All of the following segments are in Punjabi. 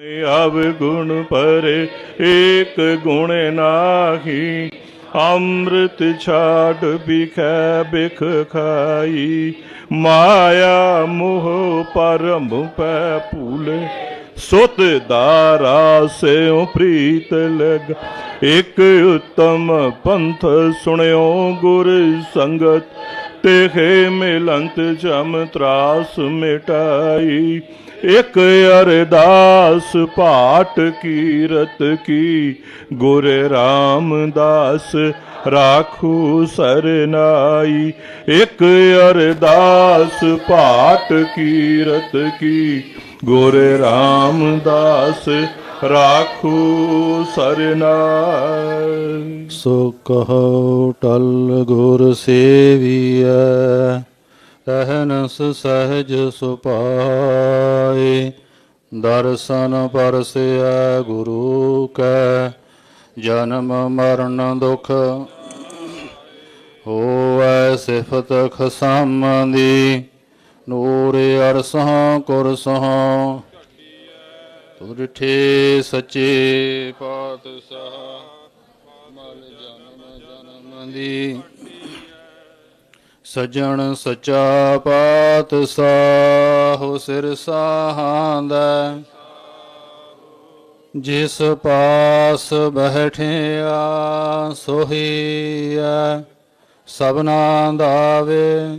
अब गुण पर एक गुण नाही, अमृत छाट बिख बिख खाई। माया मोह परम पै पुल सुत दारा से प्रीत लग। एक उत्तम पंथ सुनो गुर संगत ਤੇਖੇ ਮਿਲੰਤ ਜਮ ਤਰਾਸ ਮਿਟਾਈ। ਇਕ ਅਰਦਾਸ ਪਾਟ ਕੀਰਤ ਕੀ। ਗੁਰ ਰਾਮਦਾਸ ਰਾਖੂ ਸਰਨਾਈ। ਇਕ ਅਰਦਾਸ ਭਾਟ ਕੀਰਤ ਕੀ। ਗੁਰ ਰਾਮਦਾਸ ਰਾਖੂ ਸਰਨਾ ਸੋ ਕਹੋ ਟਲ ਗੁਰ ਸੇਵੀਐ ਅਹਨਸ ਸਹਜ ਸੁਪਾਏ ਦਰਸ਼ਨ ਪਰਸਿਆ ਗੁਰੂ ਕੈ, ਜਨਮ ਮਰਨ ਦੁਖ ਹੋਵੈ ਸਿਫਤ ਖਸਮ ਦੀ ਨੂਰ ਕੁਰਸਾਂ ਕੁਰਸਹਾਂ ਤੁਰਠੇ ਸੱਚੇ ਪਾਤਸ਼ਾਹ ਮਲ ਜਨਮ ਜਨਮ ਦੀ। ਸਜਣ ਸਚਾ ਪਾਤਸ਼ਾਹ ਸਿਰ ਸਾਹਾਂਦਾ ਜਿਸ ਪਾਸ ਬੈਠਿਆ ਸੋਹੀਆ ਸਭਨਾ ਦਾਵੇ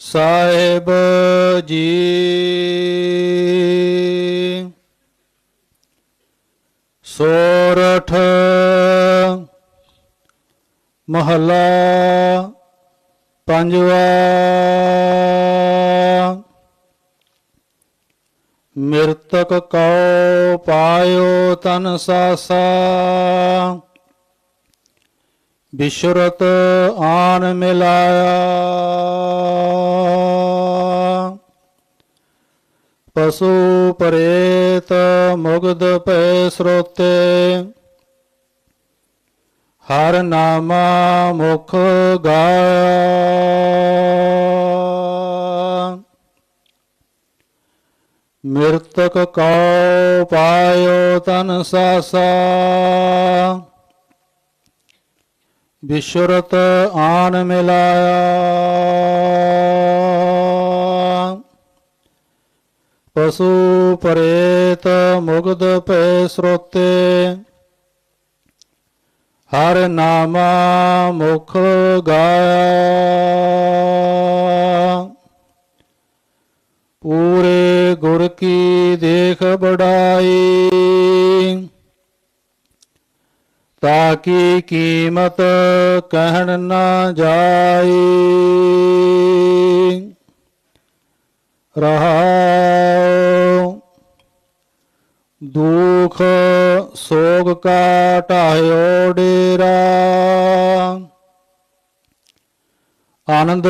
ਸਾਹਿਬ ਜੀ। ਸੋਰਠ ਮਹਲਾ ਪੰਜਵਾ। ਮਿਰਤਕ ਕਉ ਪਾਇਓ ਤਨ ਸਾਸਾ। ਬਿਸ਼ਰਤ ਆਨ ਮਿਲਾਇਆ। ਪਸੂ ਪਰੇਤ ਮੁਗਧ ਪੈ ਸਰੋਤੇ, ਹਰ ਨਾਮਾ ਮੁਖ ਗਾਇਆ। ਮਿਰਤਕ ਕਉ ਪਾਇਓ ਤਨ ਸਾਸਾ ਬਿਸ਼ਰਤ ਆਨ ਮਿਲਾਇਆ। ਪਸੂ ਪਰੇਤ ਮੁਗਧ ਪੈ ਸਰੋਤੇ, ਹਰ ਨਾਮਾ ਮੁਖ ਗਾਇਆ। ਪੂਰੇ ਗੁਰ ਕੀ ਦੇਖ ਬੜਾ ਤਾਕੀ ਕੀਮਤ ਕਹਿਣ ਨਾ ਜਾਈ ਰਹਾਉ। ਦੁਖ ਸੋਗ ਕਾ ਢਾਇਓ ਡੇਰਾ। ਆਨੰਦ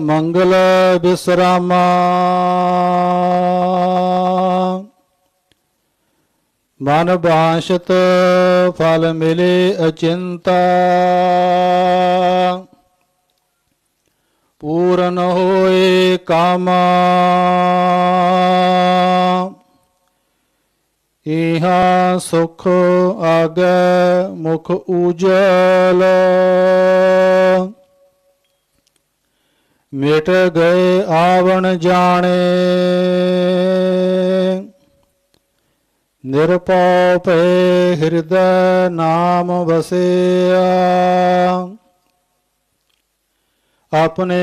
ਮੰਗਲ ਬਿਸਰਾਮਾ। ਮਨ ਬਾਸ਼ਤ ਫਲ ਮਿਲੇ ਅਚਿੰਤਾ। ਪੂਰਨ ਹੋਏ ਕਾਮਾ। ਇਹਾ ਸੁਖ ਆਗੈ ਮੁਖ ਉਜਲ ਮਿਟ ਗਏ ਆਵਣ ਜਾਣੇ। ਨਿਰਪਉ ਭੈ ਹਿਰਦੈ ਨਾਮ ਵਸਿਆ। ਆਪਣੇ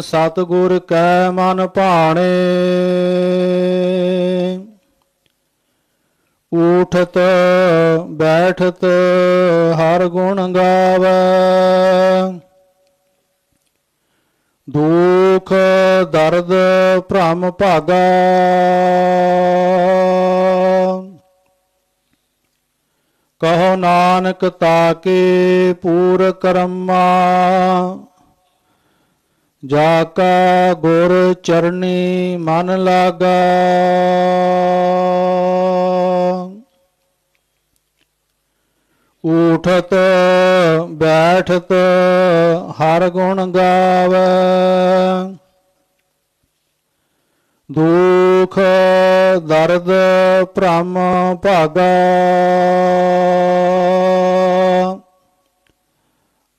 ਸਤਿਗੁਰ ਕੈ ਮਨ ਭਾਣੇ। ਉਠਤ ਬੈਠਤ, ਹਰ ਗੁਣ ਗਾਵੇ। ਦੁਖ, ਦਰਦ, ਭ੍ਰਮ ਭਾਗਾ। ਕਹੋ ਨਾਨਕ ਤਾਕੇ ਪੂਰ ਕਰਮਾ। ਜਾ ਕਾ ਗੁਰ ਚਰਨੀ ਮਨ ਲਾਗਾ। ਉਠਤ ਬੈਠਤ ਹਰ ਗੁਣ ਗਾਵੇ। ਦੁਖ ਦਰਦ ਭ੍ਰਮ ਭਾਗਾ।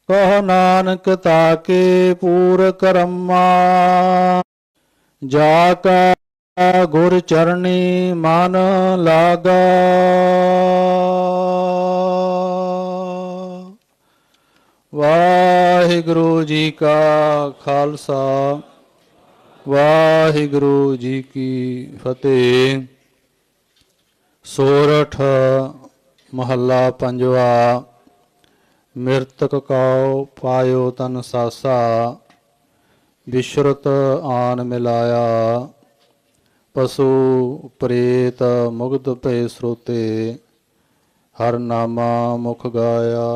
ਕਹ ਨਾਨਕ ਤਾਕੇ ਪੂਰ ਕਰਮਾ। ਜਾ ਕਾ ਗੁਰ ਚਰਣੀ ਮਨ ਲਾਗਾ। ਵਾਹਿਗੁਰੂ ਜੀ ਕਾ ਖਾਲਸਾ। ਵਾਹਿਗੁਰੂ ਜੀ ਕੀ ਫਤਿਹ। ਸੋਰਠ ਮਹੱਲਾ ਪੰਜਵਾ, ਮਿਰਤਕ ਕਉ ਪਾਇਓ ਤਨ ਸਾਸਾ ਵਿਸ਼ਰਤ ਆਨ ਮਿਲਾਇਆ। ਪਸ਼ੂ ਪ੍ਰੇਤ ਮੁਗਧ ਭਏ ਸਰੋਤੇ, ਹਰ ਨਾਮਾ ਮੁਖ ਗਾਇਆ।